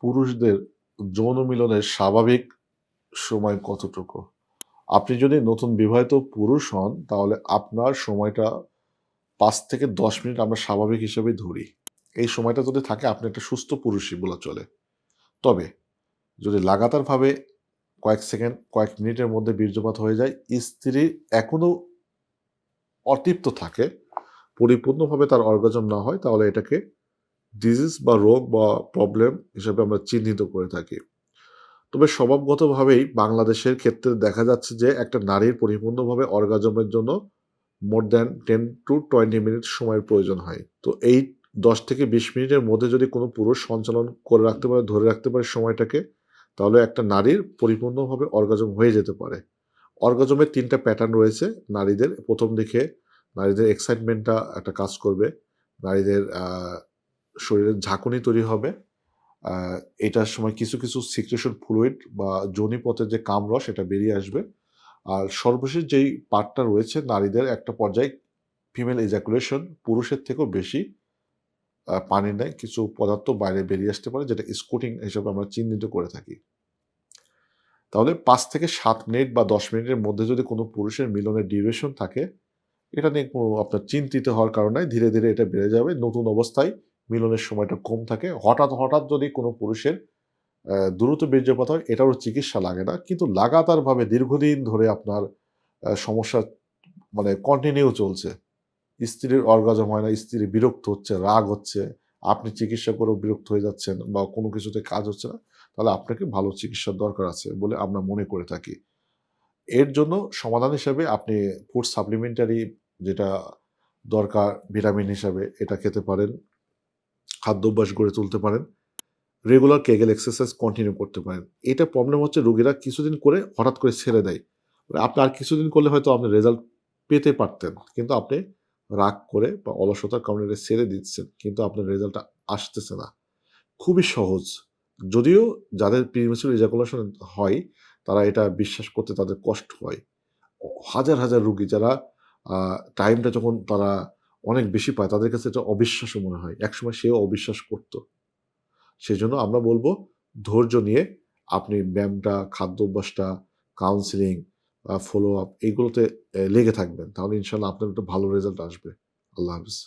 পুরুষদের যৌন মিলনের স্বাভাবিক সময় কতটুকু? আপনি যদি নতুন বিবাহিত পুরুষ হন, তাহলে আপনার সময়টা পাঁচ থেকে দশ মিনিট আমরা স্বাভাবিক হিসেবে ধরি। এই সময়টা যদি থাকে, আপনি একটা সুস্থ পুরুষই বলা চলে। তবে যদি লাগাতারভাবে কয়েক সেকেন্ড, কয়েক মিনিটের মধ্যে বীর্যপাত হয়ে যায়, স্ত্রী এখনও অতৃপ্ত থাকে, পরিপূর্ণভাবে তার অর্গাজম না হয়, তাহলে এটাকে ডিজিজ বা রোগ বা প্রবলেম হিসেবে আমরা চিহ্নিত করে থাকি। তবে স্বভাবগতভাবেই বাংলাদেশের ক্ষেত্রে দেখা যাচ্ছে যে একটা নারীর পরিপূর্ণভাবে অর্গাজমের জন্য more than ten to twenty minute সময়ের প্রয়োজন হয়। তো এই দশ থেকে বিশ মিনিটের মধ্যে যদি কোনো পুরুষ সঞ্চালন করে রাখতে পারে, ধরে রাখতে পারে সময়টাকে, তাহলে একটা নারীর পরিপূর্ণভাবে অর্গাজম হয়ে যেতে পারে। অর্গাজমের তিনটা প্যাটার্ন রয়েছে। নারীদের প্রথম দিকে, নারীদের এক্সাইটমেন্টটা একটা কাজ করবে। নারীদের শরীরের ঝাঁকুনি তৈরি হবে। এটার সময় কিছু কিছু সিক্রেশন ফ্লুইড বা যোনিপথের যে কামরস এটা বেরিয়ে আসবে। আর সর্বশেষ যেই পার্টটা রয়েছে নারীদের, একটা পর্যায়ে ফিমেল এজাকুলেশন পুরুষের থেকেও বেশি পানি নেয়। কিছু পদার্থ বাইরে বেরিয়ে আসতে পারে, যেটা স্কুটিং হিসেবে আমরা চিহ্নিত করে থাকি। তাহলে পাঁচ থেকে সাত মিনিট বা দশ মিনিটের মধ্যে যদি কোনো পুরুষের মিলনের ডিউরেশন থাকে, এটা নিয়ে আপনার চিন্তিত হওয়ার কারণে ধীরে ধীরে এটা বেড়ে যাবে। নতুন অবস্থায় মিলনের সময়টা কম থাকে। হঠাৎ হঠাৎ যদি কোনো পুরুষের দ্রুত বীর্যপাত হয়, এটারও চিকিৎসা লাগে না। কিন্তু লাগাতারভাবে দীর্ঘদিন ধরে আপনার সমস্যা মানে কন্টিনিউ চলছে। স্ত্রীর অর্গাজম হয় না, স্ত্রী বিরক্ত হচ্ছে, রাগ হচ্ছে, আপনি চিকিৎসা করেও বিরক্ত হয়ে যাচ্ছেন বা কোনো কিছুতে কাজ হচ্ছে না, তাহলে আপনাকে ভালো চিকিৎসার দরকার আছে বলে আমরা মনে করে থাকি। এর জন্য সমাধান হিসাবে আপনি ফুড সাপ্লিমেন্টারি যেটা দরকার ভিটামিন হিসাবে এটা খেতে পারেন। খাদ্যাভ্যাস গড়ে তুলতে পারেন। রেগুলার কেগেল এক্সারসাইজ কন্টিনিউ করতে পারেন। এটা প্রবলেম হচ্ছে রোগীরা কিছুদিন করে হঠাৎ করে ছেড়ে দেয়। আপনি আর কিছুদিন করলে হয়তো আপনি রেজাল্ট পেতে পারতেন, কিন্তু আপনি রাগ করে বা অলসতার কারণে এটা ছেড়ে দিচ্ছেন, কিন্তু আপনার রেজাল্টটা আসতেছে না। খুবই সহজ। যদিও যাদের প্রিমেচুর ইজাকুলেশন হয়, তারা এটা বিশ্বাস করতে তাদের কষ্ট হয়। হাজার হাজার রুগী যারা টাইমটা যখন তারা অনেক বেশি পায়, তাদের কাছে এটা অবিশ্বাস মনে হয়। একসময় সেও অবিশ্বাস করত। সেজন্য আমরা বলব, ধৈর্য নিয়ে আপনি ব্যায়ামটা, খাদ্য অভ্যাসটা কাউন্সিলিং ফলো আপ এইগুলোতে লেগে থাকবেন। তাহলে ইনশাল্লাহ আপনার একটা ভালো রেজাল্ট আসবে। আল্লাহ হাফিজ।